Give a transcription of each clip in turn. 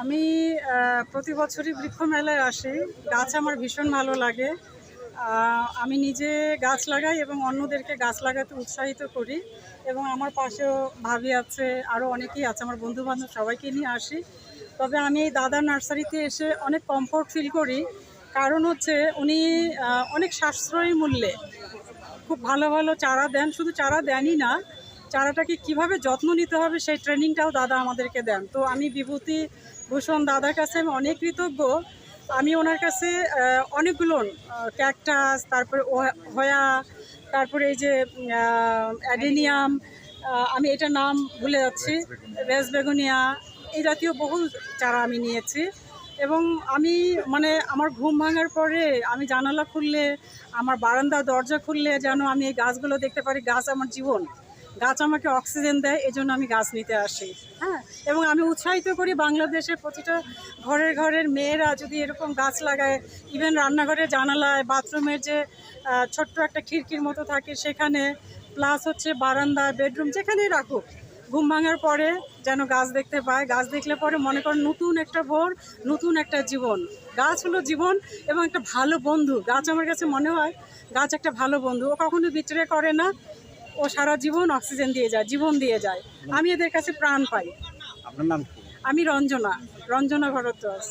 আমি প্রতি বছরই বৃক্ষ মেলায় আসি। গাছ আমার ভীষণ ভালো লাগে। আমি নিজে গাছ লাগাই এবং অন্যদেরকে গাছ লাগাতে উৎসাহিত করি। এবং আমার পাশেও ভাবি আছে আরও অনেকেই আছে, আমার বন্ধু বান্ধব সবাইকে নিয়ে আসি। তবে আমি দাদা নার্সারিতে এসে অনেক কমফোর্ট ফিল করি। কারণ হচ্ছে উনি অনেক সাশ্রয়ী মূল্যে খুব ভালো ভালো চারা দেন। শুধু চারা দেনই না চারাটাকে কীভাবে যত্ন নিতে হবে সেই ট্রেনিংটাও দাদা আমাদেরকে দেন। তো আমি বিভূতি ভূষণ দাদার কাছে আমি অনেক কৃতজ্ঞ। আমি ওনার কাছে অনেকগুলো ক্যাকটাস তারপরে হয়া তারপরে এই যে অ্যাডেনিয়াম আমি এটার নাম ভুলে যাচ্ছি। রেস বেগুনিয়া এই জাতীয় বহু চারা আমি নিয়েছি এবং আমি মানে আমার ঘুম ভাঙার পরে আমি জানালা খুললে, আমার বারান্দা, দরজা খুললে যেন আমি এই গাছগুলো দেখতে পারি, গাছ আমার জীবন। গাছ আমাকে অক্সিজেন দেয় এই জন্য আমি গাছ নিতে আসি। হ্যাঁ এবং আমি উৎসাহিত করি বাংলাদেশের প্রতিটা ঘরের ঘরের মেয়েরা যদি এরকম গাছ লাগায় ইভেন রান্নাঘরের জানালায়, বাথরুমের যে ছোট্ট একটা খিড়কির মতো থাকে, সেখানে প্লাস হচ্ছে বারান্দা বেডরুম যেখানেই রাখুক ঘুম ভাঙার পরে যেন গাছ দেখতে পায়। গাছ দেখলে পরে মনে করেন নতুন একটা ভোর নতুন একটা জীবন। গাছ হলো জীবন এবং একটা ভালো বন্ধু। গাছ আমার কাছে মনে হয় গাছ একটা ভালো বন্ধু। ও কখনো বিট্রে করে না। ও সারা জীবন অক্সিজেন দিয়ে যায় জীবন দিয়ে যায়। আমি এদের কাছে প্রাণ পাই। আপনার নাম আমি রঞ্জনা রঞ্জনা ভরদ্বাজ।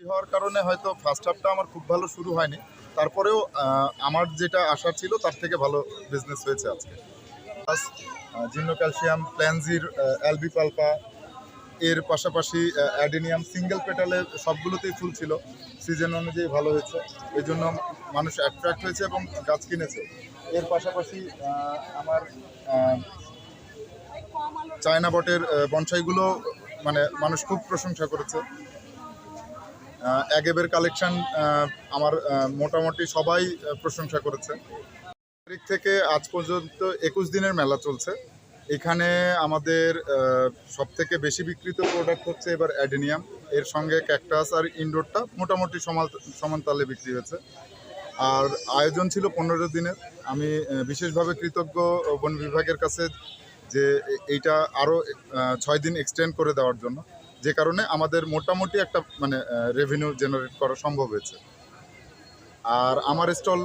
হওয়ার কারণে হয়তো ফার্স্ট হাফটা আমার খুব ভালো শুরু হয়নি। তারপরেও আমার যেটা আশা ছিল, তার থেকে ভালো বিজনেস হয়েছে আজকে। প্লাস জিন্ন ক্যালসিয়াম, প্ল্যানজির অ্যালবি পালপা এর পাশাপাশি অ্যাডেনিয়াম, সিঙ্গেল পেটালে সবগুলোতেই ফুল ছিল। সিজন অনুযায়ী ভালো হয়েছে। এই জন্য মানুষ অ্যাট্রাক্ট হয়েছে এবং গাছ কিনেছে। এর পাশাপাশি আমার চায়না বটের বনসাইগুলো মানে মানুষ খুব প্রশংসা করেছে। অ্যাগেবের কালেকশন আমার মোটামুটি সবাই প্রশংসা করেছে। তারিখ থেকে আজ পর্যন্ত একুশ দিনের মেলা চলছে। এখানে আমাদের সব থেকে বেশি বিক্রিত প্রোডাক্ট হচ্ছে এবার অ্যাডেনিয়াম। এর সঙ্গে ক্যাকটাস আর ইনডোরটা মোটামুটি সমান সমান তালে বিক্রি হয়েছে। আর আয়োজন ছিল পনেরো দিনের। আমি বিশেষভাবে কৃতজ্ঞ বন বিভাগের কাছে যে এইটা আরও ছয় দিন এক্সটেন্ড করে দেওয়ার জন্য। যে কারণে আমাদের মোটামুটি একটা মানে রেভিনিউ জেনারেট করা সম্ভব হয়েছে। আর আমার স্টল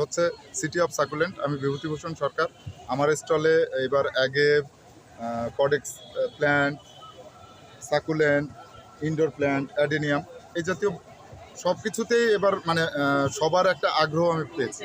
হচ্ছে সিটি অফ সাকুলেন্ট আমি বিভূতিভূষণ সরকার। আমার স্টলে এবার agave codex plant succulent indoor plant adenium এই জাতীয় সব কিছুতেই এবার মানে সবার একটা আগ্রহ আমি পেয়েছি।